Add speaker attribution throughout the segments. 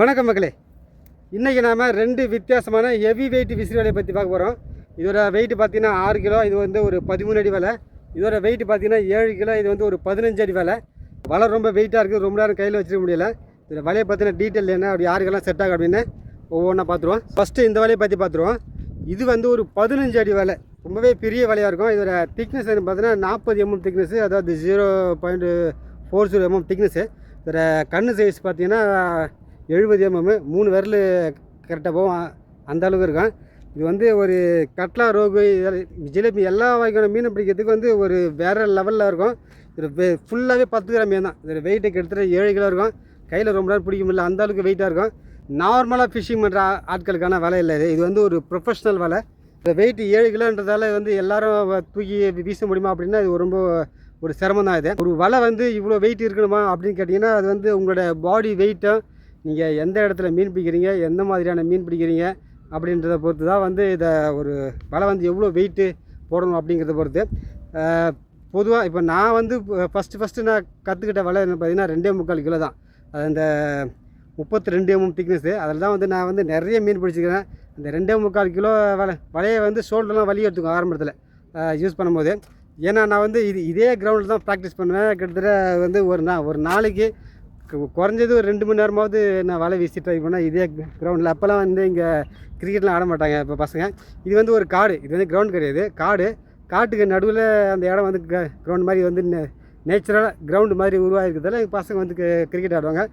Speaker 1: வணக்கம் மக்களே. இன்றைக்கி நாம் ரெண்டு வித்தியாசமான ஹெவி வெயிட் விசிறி வலையை பற்றி பார்க்க போகிறோம் இதோட வெயிட் பார்த்தீங்கன்னா ஆறு கிலோ இது வந்து ஒரு பதிமூணு அடி வலை. இதோட வெயிட் பார்த்தீங்கன்னா ஏழு கிலோ இது வந்து ஒரு பதினஞ்சு அடி வலை. வலை ரொம்ப வெயிட்டாக இருக்குது ரொம்ப நேரம் கையில் வச்சிருக்க முடியல. இதில் வலையை பார்த்தினா டீட்டெயில் என்ன அப்படி யாருக்கெல்லாம் செட் ஆகும் அப்படின்னு ஒவ்வொன்றா பார்த்துருவோம். ஃபஸ்ட்டு இந்த வலையை பற்றி பார்த்துருவோம். இது வந்து ஒரு பதினஞ்சு அடி வலை. ரொம்பவே பெரிய வலையாக இருக்கும். இதோட திக்னஸ் பார்த்தீங்கன்னா நாற்பது எம்எம் திக்னஸ் அதாவது zero point four zero mm thickness இதோட கண்ணு சைஸ் பார்த்திங்கன்னா எழுபது எம்எம் மூணு விரல் கரெக்டாக போகும். அந்த அளவுக்கு இருக்கும். இது வந்து ஒரு கட்லா ரோகு ஜிலேபி எல்லா வகையான மீனை பிடிக்கிறதுக்கு வந்து ஒரு வேறு லெவலில் இருக்கும். இது ஃபுல்லாகவே பத்து கிராம் மீன் தான். இது வெயிட்டு கிட்டத்தட்ட ஏழு கிலோ இருக்கும். கையில் ரொம்ப நேரம் பிடிக்க முடியல. அந்த அளவுக்கு வெயிட்டாக இருக்கும். நார்மலாக ஃபிஷிங் பண்ணுற ஆட்களுக்கான வலை இல்லை இது. இது வந்து ஒரு ப்ரொஃபஷ்னல் வலை. இந்த வெயிட் ஏழு கிலோன்றதால வந்து எல்லாரும் தூக்கி வீச முடியுமா அப்படின்னா இது ரொம்ப ஒரு சிரமம் தான் இது. ஒரு வலை வந்து இவ்வளோ வெயிட் இருக்கணுமா அப்படின்னு கேட்டிங்கன்னா அது வந்து உங்களோட பாடி வெயிட்டும் நீங்கள் எந்த இடத்துல மீன் பிடிக்கிறீங்க எந்த மாதிரியான மீன் பிடிக்கிறீங்க அப்படின்றத பொறுத்து தான் வந்து இதை ஒரு வலை வந்து எவ்வளோ வெயிட்டு போடணும் அப்படிங்கிறத பொறுத்து. பொதுவாக இப்போ நான் வந்து ஃபஸ்ட்டு ஃபஸ்ட்டு நான் கற்றுக்கிட்ட வலை என்ன பார்த்தீங்கன்னா ரெண்டே முக்கால் கிலோ தான். அது அந்த முப்பத்தி ரெண்டு எம்எம் திக்னஸ்ஸு அதில் தான் வந்து நான் வந்து நிறைய மீன் பிடிச்சிக்கிறேன் அந்த ரெண்டே முக்கால் கிலோ வலை வலையை வந்து ஷோல்டர்லாம் வலி எடுத்துக்கும் ஆரம்பத்தில் யூஸ் பண்ணும்போது. ஏன்னா நான் வந்து இது இதே கிரவுண்டில் தான் ப்ராக்டிஸ் பண்ணுவேன். கிட்டத்தட்ட வந்து ஒரு நா ஒரு நாளைக்கு குறைஞ்சது ஒரு ரெண்டு மணி நேரமாவது நான் வலை வீசி ட்ரை பண்ணேன். இதே கிரவுண்டில் அப்போல்லாம் வந்து இங்கே கிரிக்கெட்லாம் ஆட மாட்டாங்க இப்போ பசங்க. இது வந்து ஒரு காடு. இது வந்து கிரவுண்ட் கிடையாது. காடு. காட்டுக்கு நடுவில் அந்த இடம் வந்து கிரவுண்ட் மாதிரி வந்து நேச்சுரலாக கிரவுண்டு மாதிரி உருவாகிருக்கிறதால எங்கள் பசங்க வந்து கிரிக்கெட் ஆடுவாங்க.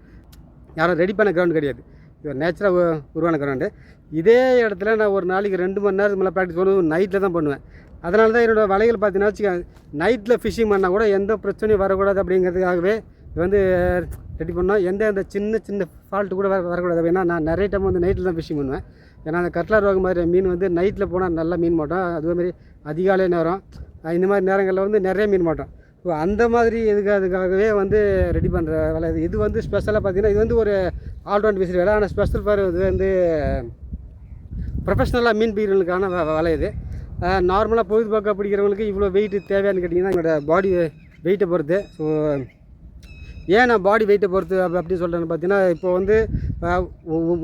Speaker 1: யாரும் ரெடி பண்ண கிரவுண்ட் கிடையாது. இது ஒரு நேச்சுரலாக உருவான கிரவுண்டு இதே இடத்துல நான் ஒரு நாளைக்கு ரெண்டு மணி நேரத்துக்கு மேலே ப்ராக்டிஸ் பண்ணுவேன். நைட்டில் தான் பண்ணுவேன். அதனால தான் என்னோடய வலைகள் பார்த்தீங்கன்னா வச்சுக்கோங்க. நைட்டில் ஃபிஷிங் பண்ணால் கூட எந்த பிரச்சனையும் வரக்கூடாது அப்படிங்கிறதுக்காகவே இது வந்து ரெடி பண்ணால் எந்த அந்த சின்ன சின்ன ஃபால்ட்டு கூட வர வரக்கூடாது. ஏன்னா நான் நிறைய டைம் வந்து நைட்டில் தான் ஃபிஷிங் பண்ணுவேன். ஏன்னா அந்த கட்லா ரோக மாதிரி மீன் வந்து நைட்டில் போனால் நல்லா மீன் மாட்டோம். அதே மாதிரி அதிகாலை நேரம் இந்த மாதிரி நேரங்களில் வந்து நிறைய மீன் மாட்டோம். ஸோ அந்த மாதிரி இதுக்கு அதுக்காகவே வந்து ரெடி பண்ணுற வேலை இது. இது வந்து ஸ்பெஷலாக பார்த்தீங்கன்னா இது வந்து ஒரு ஆல்ரவுண்ட் விசிறி வேலை. ஆனால் ஸ்பெஷல் ஃபார் இது வந்து ப்ரொஃபஷ்னலாக மீன் பிடிக்கிறவங்களுக்கான வ- வலை இது. நார்மலாக பொழுதுபோக்காக பிடிக்கிறவங்களுக்கு இவ்வளோ வெயிட் தேவையான்னு கேட்டிங்கன்னா என்னோடய பாடி வெயிட்டை பொறுத்து. ஸோ ஏன் நான் பாடி வெயிட்டை பொறுத்து அப்படி சொல்கிறேன்னு பார்த்தீங்கன்னா இப்போ வந்து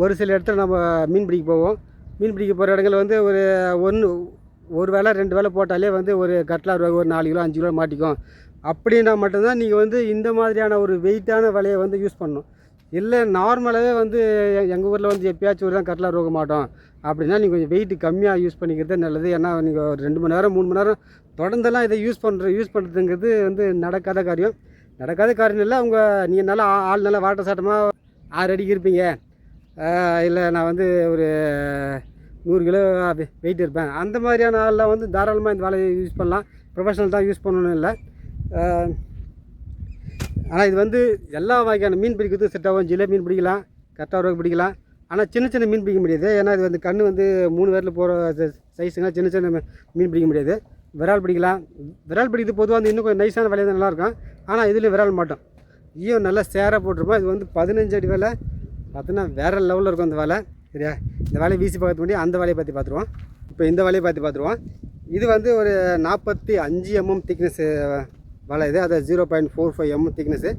Speaker 1: ஒரு சில இடத்துல நம்ம மீன் பிடிக்க போவோம். மீன் பிடிக்க போகிற இடங்கள் வந்து ஒரு ஒன்று ஒரு வேளை ரெண்டு வேளை போட்டாலே வந்து ஒரு கட்லா ரூபா ஒரு நாலு கிலோ அஞ்சு கிலோ மாட்டிக்கும். அப்படின்னா மட்டும்தான் நீங்கள் வந்து இந்த மாதிரியான ஒரு வெயிட்டான வலையை வந்து யூஸ் பண்ணணும். இல்லை நார்மலாகவே வந்து எங்கள் ஊரில் வந்து எப்பயாச்சும் ஒரு தான் கட்லா ரோக மாட்டோம். அப்படின்னா நீங்கள் கொஞ்சம் வெயிட் கம்மியாக யூஸ் பண்ணிக்கிறது நல்லது. ஏன்னா நீங்கள் ஒரு ரெண்டு மணி நேரம் மூணு மணி நேரம் தொடர்ந்தெல்லாம் இதை யூஸ் பண்ணுற யூஸ் பண்ணுறதுங்கிறது வந்து நடக்காத காரியம். நடக்காத காரியம் இல்லை அவங்க நீங்கள் நல்லா ஆ- ஆள் நல்லா வாட்ட சாட்டமாக ஆறு அடிக்கு இருப்பீங்க. இல்லை நான் வந்து ஒரு நூறு கிலோ வெயிட் இருப்பேன். அந்த மாதிரியான ஆள்லாம் வந்து தாராளமாக இந்த வேலையை யூஸ் பண்ணலாம். ப்ரொஃபஷனல் தான் யூஸ் பண்ணணும் இல்லை. ஆனால் இது வந்து எல்லா வகையான மீன் பிடிக்கிறதுக்கு செட் ஆகும். ஜிலே மீன் பிடிக்கலாம் கரெக்டாக ஒரு பிடிக்கலாம். ஆனால் சின்ன சின்ன மீன் பிடிக்க முடியாது. ஏன்னா இது வந்து கண் வந்து மூணு பேரில் போகிற சைஸுங்க சின்ன சின்ன மீன் பிடிக்க முடியாது. விரால் பிடிக்கலாம். விரால் பிடிக்கிறது பொதுவாக வந்து இன்னும் கொஞ்சம் நைஸான வேலையாக தான் நல்லாயிருக்கும். ஆனால் இதுலேயும் விரால் மாட்டோம். ஐயோ நல்லா சேராக போட்டிருப்போம். இது வந்து பதினஞ்சு அடி வேலை. பார்த்தோன்னா வேறு லெவலில் இருக்கும் அந்த வேலை. சரியா? இந்த வேலையை வீசி பார்க்க முடியும் அந்த வேலையை பற்றி பார்த்துருவோம். இப்போ இந்த வேலையை பற்றி பார்த்துருவோம். இது வந்து ஒரு நாற்பத்தி அஞ்சு எம்எம் திக்னஸ் வலை இது. அதை zero point four five mm thickness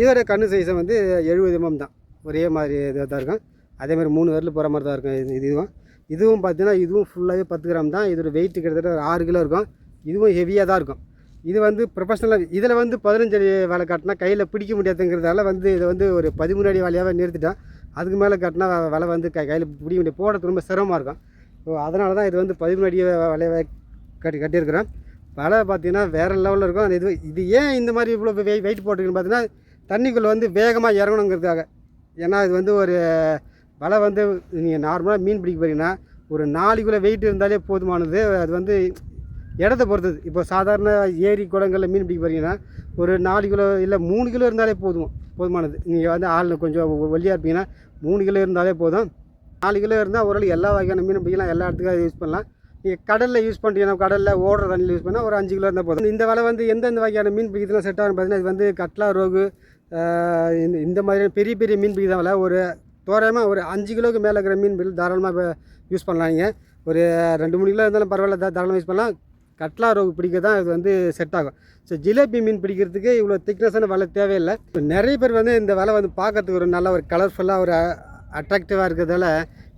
Speaker 1: இதோட கண்ணு சைஸை வந்து எழுபது எம்எம் தான். ஒரே மாதிரி இதாக தான் இருக்கும். அதேமாதிரி மூணு வரல போகிற மாதிரி தான் இருக்கும். இது இதுவும். இதுவும் பார்த்தீங்கன்னா இதுவும் ஃபுல்லாகவே பத்து கிராம் தான். இதோட வெயிட் கிட்டத்தட்ட ஒரு ஆறு கிலோ இருக்கும். இதுவும் ஹெவியாக தான் இருக்கும். இது வந்து ப்ரொஃபஷனலாக இதில் வந்து பதினஞ்சு அடி வேலை காட்டினா கையில் பிடிக்க முடியாதுங்கிறதால வந்து இதை வந்து ஒரு பதிமூணு அடி வேலையாகவே நிறுத்திட்டேன். அதுக்கு மேலே காட்டினா வலை வந்து கை கையில் பிடிக்க முடியாது. போடுறது ரொம்ப சிரமமாக இருக்கும். ஸோ அதனால தான் இது வந்து பதிமூணு அடி வேலையாக கட்டி கட்டியிருக்கிறேன். வலை பார்த்திங்கன்னா வேறு லெவலில் இருக்கும். அது இது இது ஏன் இந்த மாதிரி இவ்வளோ வெயிட் வெயிட் போட்டுருக்குன்னு பார்த்தீங்கன்னா தண்ணிக்குள்ளே வந்து வேகமாக இறங்கணுங்கிறதுக்காக. ஏன்னா இது வந்து ஒரு வலை வந்து நீங்கள் நார்மலாக மீன் பிடிக்க போகிறீங்கன்னா ஒரு நாளைக்குள்ளே வெயிட் இருந்தாலே போதுமானது. அது வந்து இடத்த பொறுத்தது. இப்போ சாதாரண ஏரி குளங்களில் மீன் பிடிக்க போகிறீங்கன்னா ஒரு நாலு கிலோ இல்லை மூணு கிலோ இருந்தாலே போதும்? போதுமானது. நீங்கள் வந்து ஆள் கொஞ்சம் வழியாக ஒல்லியாக இருப்பீங்கன்னா மூணு கிலோ இருந்தாலே போதும். நாலு கிலோ இருந்தால் ஓரளவு எல்லா வகையான மீன் பிடிக்கலாம். எல்லா இடத்துக்கும் யூஸ் பண்ணலாம். நீங்கள் கடலில் யூஸ் பண்ணுறீங்கன்னா கடலில் ஓடுற தண்ணியில் யூஸ் பண்ணால் ஒரு அஞ்சு கிலோ இருந்தால் போதும். இந்த வலை வந்து எந்தெந்த வகையான மீன் பிடிக்கிறதுலாம் செட் ஆகும் பார்த்தீங்கன்னா இது வந்து கட்லா ரோகு இந்த இந்த மாதிரியான பெரிய பெரிய மீன் பிடிக்கிற வலை ஒரு தோராயமாக ஒரு அஞ்சு கிலோவுக்கு மேலே இருக்கிற மீன் பிடி தாராளமாக யூஸ் பண்ணலாம் நீங்கள் ஒரு ரெண்டு மூணு கிலோ இருந்தாலும் பரவாயில்ல. தாராளமாக யூஸ் பண்ணலாம். கட்லா ரோகு பிடிக்க தான் இது வந்து செட் ஆகும். ஸோ ஜிலேபி மீன் பிடிக்கிறதுக்கு இவ்வளோ திக்னஸான வலை தேவையில்லை. நிறைய பேர் வந்து இந்த வலை வந்து பார்க்கறதுக்கு ஒரு நல்ல ஒரு கலர்ஃபுல்லாக ஒரு அட்ராக்டிவாக இருக்கிறதால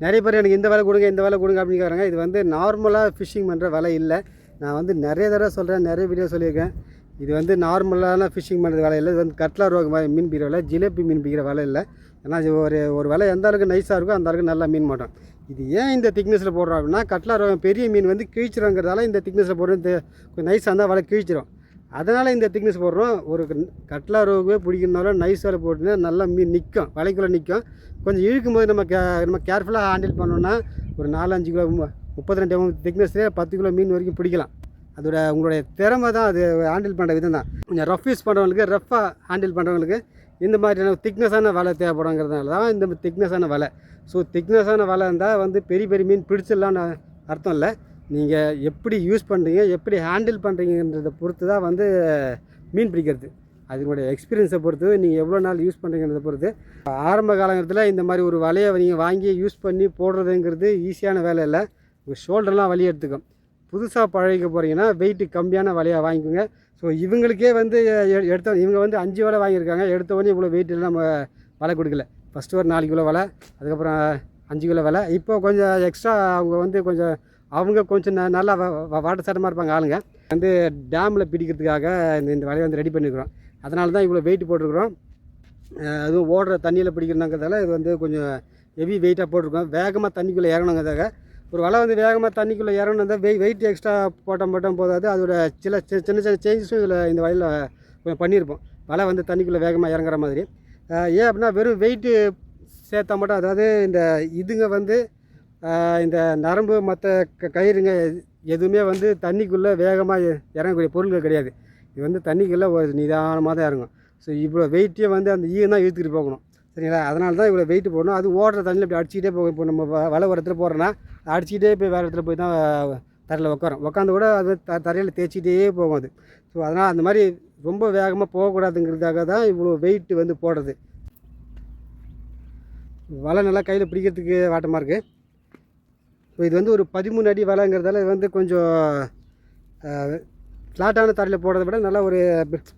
Speaker 1: நிறைய பேர் எனக்கு இந்த வலை கொடுங்க இந்த வலை கொடுங்க அப்படின்னு கேட்குறாங்க இது வந்து நார்மலாக ஃபிஷ்ஷிங் பண்ணுற வலை இல்லை. நான் வந்து நிறைய தடவை சொல்கிறேன் நிறைய வீடியோ சொல்லியிருக்கேன். இது வந்து நார்மலான ஃபிஷ்ஷிங் பண்ணுறது வலை இல்லை. இது வந்து கட்லா ரோக மீன் பிடிக்கிற வலை ஜிலேபி மீன் பிடிக்கிற வலை இல்லை. ஏன்னா ஒரு ஒரு வலை எந்த அளவுக்கு நைஸாக இருக்கோ அந்த அளவுக்கு நல்லா மீன் மாட்டோம். இது ஏன் இந்த திக்னஸில் போடுறோம் அப்படின்னா கட்லா பெரிய மீன் வந்து கிழிச்சிருங்கிறதால இந்த திக்னஸில் போடுறோம். இந்த கொஞ்சம் நைஸாக இருந்தால் வலை கிழிச்சிரும். அதனால் இந்த திக்னஸ் போடுறோம். ஒரு கட்லா ரோவே பிடிக்கணுனாலும் நைஸ் வலை போட்டுனா நல்லா மீன் நிற்கும் வலைக்குள்ளே நிற்கும் கொஞ்சம் இழுக்கும் போது நம்ம கே நம்ம கேர்ஃபுல்லாக ஹேண்டில் பண்ணோன்னா ஒரு நாலஞ்சு கிலோ மு- முப்பத்தி ரெண்டு திக்னஸ்லேயே பத்து கிலோ மீன் வரைக்கும் பிடிக்கலாம். அதோட உங்களுடைய திறமை தான் அது ஹேண்டில் பண்ணுற விதம் தான் கொஞ்சம் ரஃப் யூஸ் பண்ணுறவங்களுக்கு ரஃப்பாக ஹேண்டில் பண்ணுறவங்களுக்கு இந்த மாதிரியான திக்னஸான வலை தேவைப்படுங்கிறதுனால தான் இந்த திக்னஸான வலை. ஸோ திக்னஸான வலை இருந்தால் வந்து பெரிய பெரிய மீன் பிடிச்சிடலான்னு அர்த்தம் இல்லை. நீங்கள் எப்படி யூஸ் பண்ணுறீங்க எப்படி ஹேண்டில் பண்ணுறீங்கன்றதை பொறுத்து தான் வந்து மீன் பிடிக்கிறது. அதனுடைய எக்ஸ்பீரியன்ஸை பொறுத்து நீங்கள் எவ்வளோ நாள் யூஸ் பண்ணுறீங்கிறத பொறுத்து. ஆரம்ப காலகட்டத்தில் இந்த மாதிரி ஒரு வலையை நீங்கள் வாங்கி யூஸ் பண்ணி போடுறதுங்கிறது ஈஸியான வேலை இல்லை. உங்கள் ஷோல்டர்லாம் வலி எடுத்துக்கும். புதுசாக பழகிக்க போகிறீங்கன்னா வெயிட்டு கம்மியான வலையாக வாங்கிக்கோங்க. ஸோ இவங்களுக்கே வந்து எ- எடுத்த இவங்க வந்து அஞ்சு வலை வாங்கியிருக்காங்க. எடுத்தவொடனே இவ்வளோ வெயிட்டில் நம்ம வலை கொடுக்கல. ஃபஸ்ட்டு ஒரு நாலு கிலோ வலை அதுக்கப்புறம் அஞ்சு கிலோ வலை. இப்போ கொஞ்சம் எக்ஸ்ட்ரா அவங்க வந்து கொஞ்சம் அவங்க கொஞ்சம் ந- நல்லா வாட்டர் சட்டமாக இருப்பாங்க ஆளுங்க. வந்து டேமில் பிடிக்கிறதுக்காக இந்த இந்த வலையை வந்து ரெடி பண்ணியிருக்கிறோம் அதனால தான் இவ்வளோ வெயிட் போட்டிருக்கிறோம். அதுவும் ஓடுற தண்ணியில் பிடிக்கணுங்கிறதால இது வந்து கொஞ்சம் ஹெவி வெயிட்டாக போட்டிருக்கோம். வேகமாக தண்ணிக்குள்ளே இறங்கணுங்கிறதாக ஒரு வலை வந்து வேகமாக தண்ணிக்குள்ளே இறங்கணும் வெய் வெயிட் எக்ஸ்ட்ரா போட்டால் போட்டோம் போதாது. அதோட சில சி- சின்ன சின்ன சேஞ்சஸும் இதில் இந்த வலையில் கொஞ்சம் பண்ணியிருப்போம். வலை வந்து தண்ணிக்குள்ளே வேகமாக இறங்குற மாதிரி. ஏன் அப்படின்னா வெறும் வெயிட்டு சேர்த்தா மட்டும் அதாவது இந்த இதுங்க வந்து இந்த நரம்பு மற்ற க கயிறுங்க எதுவுமே வந்து தண்ணிக்குள்ளே வேகமாக இறங்கக்கூடிய பொருள்கள் கிடையாது. இது வந்து தண்ணிக்குள்ளே ஒரு நிதானமாக தான் இறங்கும். ஸோ இவ்வளோ வெயிட்டே வந்து அந்த ஈ தான் இழுத்துக்கிட்டு போகணும். சரிங்களா? அதனால தான் இவ்வளோ வெயிட் போடணும். அது ஓடுற தண்ணியில் இப்படி அடிச்சுக்கிட்டே போகும். இப்போ நம்ம வலை ஒரு இடத்துல போடுறோன்னா அடிச்சுக்கிட்டே போய் வேறு இடத்துல போய் தான் தரையில் உட்காரும் உட்காந்து கூட அது த தரையில் தேய்ச்சிக்கிட்டே போகும் அது. ஸோ அதனால் அந்த மாதிரி ரொம்ப வேகமாக போகக்கூடாதுங்கிறதுக்காக தான் இவ்வளோ வெயிட் வந்து போடுறது. வலை நல்லா கையில் பிடிக்கிறதுக்கு வாட்டமாக இருக்குது இப்போ இது வந்து ஒரு பதிமூணு அடி வலைங்கிறதால இது வந்து கொஞ்சம் ஃப்ளாட்டான தரையில் போடுறத விட நல்லா ஒரு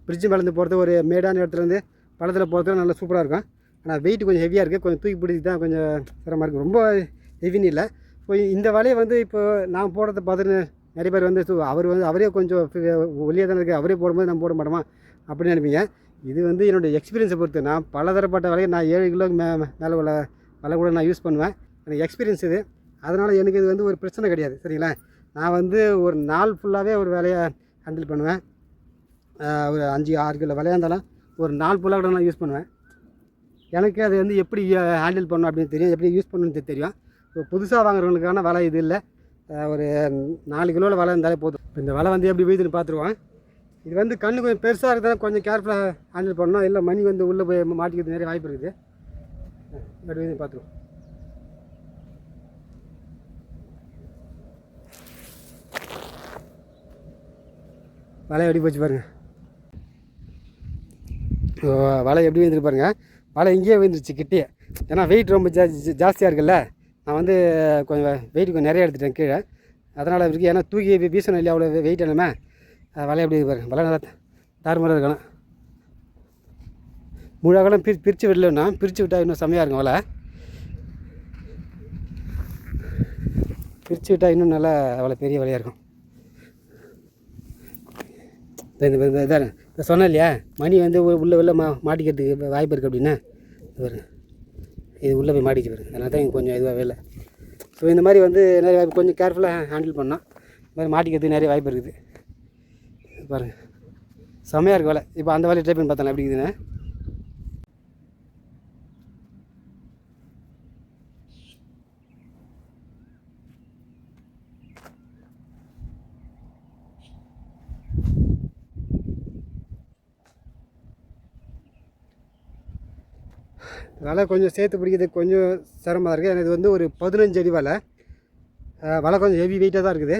Speaker 1: பிரிட்ஜு வளர்ந்து போகிறது ஒரு மேடான இடத்துலேருந்து பள்ளத்தில் போகிறது நல்லா சூப்பராக இருக்கும். ஆனால் வெயிட் கொஞ்சம் ஹெவியாக இருக்குது கொஞ்சம் தூக்கி பிடிச்சி தான் கொஞ்சம் சிரமமாக இருக்குது ரொம்ப ஹெவின்னு இல்லை. இப்போ இந்த வலையை வந்து இப்போ நான் போடுறத பார்த்துட்டு நிறைய பேர் வந்து அவர் வந்து அவரே கொஞ்சம் ஒல்லியாக தானே இருக்குது அவரே போடும்போது நம்ம போட மாட்டோமா? அப்படின்னு நினைப்பீங்க. இது வந்து என்னுடைய எக்ஸ்பீரியன்ஸை பொறுத்து. நான் பலதரப்பட்ட வலையை நான் ஏழு கிலோக்கு மே மேலே உள்ள வலை கூட நான் யூஸ் பண்ணுவேன். எனக்கு எக்ஸ்பீரியன்ஸ் இது. அதனால் எனக்கு இது வந்து ஒரு பிரச்சனை கிடையாது. சரிங்களா? நான் வந்து ஒரு நாள் ஃபுல்லாகவே ஒரு வேலையை ஹேண்டில் பண்ணுவேன். ஒரு அஞ்சு ஆறு கிலோ விளையாண்டாலும் இருந்தாலும் ஒரு நாள் ஃபுல்லாக கூட நான் யூஸ் பண்ணுவேன். எனக்கு அது வந்து எப்படி ஹேண்டில் பண்ணணும் அப்படின்னு தெரியும். எப்படி யூஸ் பண்ணணும்னு தெரியும். இப்போ புதுசாக வாங்குறவங்களுக்கான வலை இது இல்லை. ஒரு நாலு கிலோவில் வலை இருந்தாலே போதும். இப்போ இந்த வலை வந்து எப்படி வீதுன்னு பார்த்துருவோம். இது வந்து கண்ணு கொஞ்சம் பெருசாக இருக்கிறதால கொஞ்சம் கேர்ஃபுல்லாக ஹேண்டில் பண்ணணும். இல்லை மணி வந்து உள்ளே போய் மாட்டிக்கிறது நிறைய வாய்ப்பு இருக்குது. எப்படி வீதுன்னு பார்த்துருவோம். வலை எப்படி போச்சு பாருங்கள் வலை எப்படி விழுந்துட்டு பாருங்கள் வலை இங்கேயே விழுந்துருச்சு கிட்டே ஏன்னா வெயிட் ரொம்ப ஜா ஜாஸ்தியாக இருக்குல்ல. நான் வந்து கொஞ்சம் வெயிட் கொஞ்சம் நிறைய எடுத்துட்டேன் கீழே. அதனால் இருக்குது ஏன்னா தூக்கி வீ- வீசணும் இல்லையா அவ்வளோ வெயிட் என்னமே. வலை எப்படி இருக்கு பாருங்க. வலை நல்லா தாறுமாறாக இருக்கணும். முழு அகலம் பிரி பிரித்து விடலன்னா பிரித்து விட்டால் இன்னும் செம்மையாக இருக்கும் வலை. பிரித்து விட்டால் இன்னும் நல்லா அவ்வளோ பெரிய வலையாக இருக்கும். இந்த இந்த- இந்த சொன்னேன் இல்லையா? மணி வந்து உள்ளே உள்ள மா மாட்டிக்கிறதுக்கு வாய்ப்பு இருக்குது அப்படின்னா இது பாருங்க. இது உள்ளே போய் மாட்டிச்சு பாருங்க. அதனால தான் எனக்கு கொஞ்சம் இதுவாகவே இல்லை ஸோ இந்த மாதிரி வந்து நிறைய வாய்ப்பு கொஞ்சம் கேர்ஃபுல்லாக ஹேண்டில் பண்ணோம் இந்த மாதிரி மாட்டிக்கிறதுக்கு நிறைய வாய்ப்பு இருக்குது. பாருங்கள் செம்மையாக இருக்கு வேலை. இப்போ அந்த வேலையை ட்ரை பண்ணி பார்த்தேன் எப்படி இருக்குதுன்னு? வலை கொஞ்சம் சேர்த்து பிடிக்கிறதுக்கு கொஞ்சம் சிரமமாக இருக்குது ஏன்னா இது வந்து ஒரு பதினஞ்சு அடி வலை. வலை கொஞ்சம் ஹெவி வெயிட்டாக தான் இருக்குது.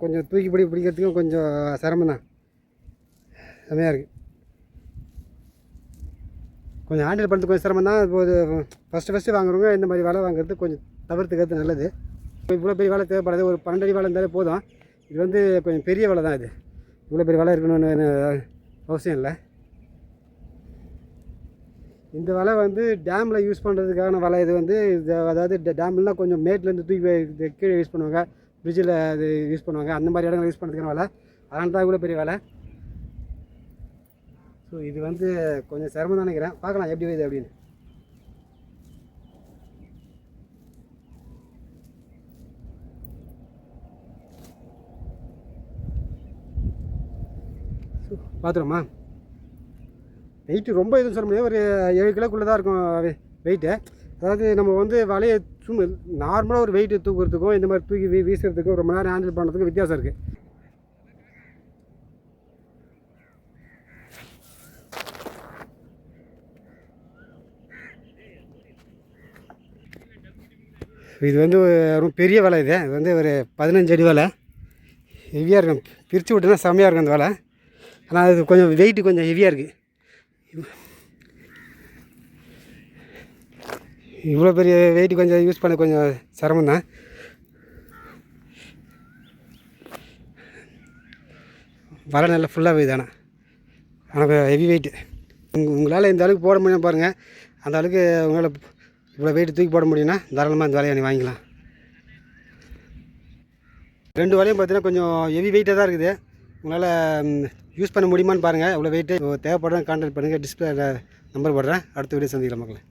Speaker 1: கொஞ்சம் தூக்கி பிடி பிடிக்கிறதுக்கும் கொஞ்சம் சிரமம் தான். செம்மையாக இருக்குது கொஞ்சம் ஹேண்டில் பண்ணுறது கொஞ்சம் சிரமம் தான். இப்போது ஃபஸ்ட்டு ஃபஸ்ட்டு வாங்குறவங்க இந்த மாதிரி வலை வாங்குறது கொஞ்சம் தவிர்த்துக்கிறது நல்லது. இப்போ இவ்வளோ பெரிய வலை தேவைப்படாது. ஒரு பன்னெண்டு அடி வலை இருந்தாலே போதும். இது வந்து கொஞ்சம் பெரிய வலை தான் இது. இவ்வளோ பெரிய வலை இருக்கணும்னு அவசியம் இல்லை. இந்த வலை வந்து டேமில் யூஸ் பண்ணுறதுக்கான வலை. இது வந்து இது அதாவது டேம்லாம் கொஞ்சம் மேட்லேருந்து தூக்கி கீழே யூஸ் பண்ணுவாங்க. ஃப்ரிட்ஜில் அது யூஸ் பண்ணுவாங்க. அந்த மாதிரி இடங்கள் யூஸ் பண்ணுறதுக்கான வலை. அதனால தான் இவ்வளோ பெரிய வலை. ஸோ இது வந்து கொஞ்சம் சிரமம் தான் நினைக்கிறேன். பார்க்கலாம் எப்படி வருது அப்படின்னு. பார்த்துருமா வெயிட்டு ரொம்ப எதுவும் சொல்ல முடியாது. ஒரு ஏழு கிலோக்குள்ளே தான் இருக்கும் வெயிட்டு அதாவது நம்ம வந்து வலையை சும்மா நார்மலாக ஒரு வெயிட்டு தூக்குறதுக்கும் இந்த மாதிரி தூக்கி வீ வீசுறதுக்கும் ரொம்ப நேரம் ஹேண்டில் பண்ணுறதுக்கும் வித்தியாசம் இருக்குது இது வந்து ரொம்ப பெரிய வலை இது. இது வந்து ஒரு பதினஞ்சு அடி வலை. ஹெவியாக இருக்கும் பிரித்து விட்டுனா செம்மையாக இருக்கும் அந்த வலை. ஆனால் அது கொஞ்சம் வெயிட்டு கொஞ்சம் ஹெவியாக இருக்குது இவ்வளோ பெரிய வெயிட் கொஞ்சம் யூஸ் பண்ண கொஞ்சம் சிரமம் தான். வலை நல்லா ஃபுல்லாக போகுது ஆனால் ஆனால் ஹெவி வெயிட்டு உங் உங்களால் இந்த அளவுக்கு போட முடியும் பாருங்கள் அந்த அளவுக்கு உங்களால் இவ்வளோ வெயிட் தூக்கி போட முடியும்னா தாராளமாக இந்த வலையை நீ வாங்கிக்கலாம். ரெண்டு வலையும் பார்த்தீங்கன்னா கொஞ்சம் ஹெவி வெயிட்டாக தான் இருக்குது. உங்களால் யூஸ் பண்ண முடியுமான்னு பாருங்கள் இவ்வளோ வெயிட்டு தேவைப்படுறேன் கான்டாக்ட் பண்ணுங்கள் டிஸ்பிளே நம்பர் போடுறேன். அடுத்த வீடியோ சந்திக்கலாம் மக்களே.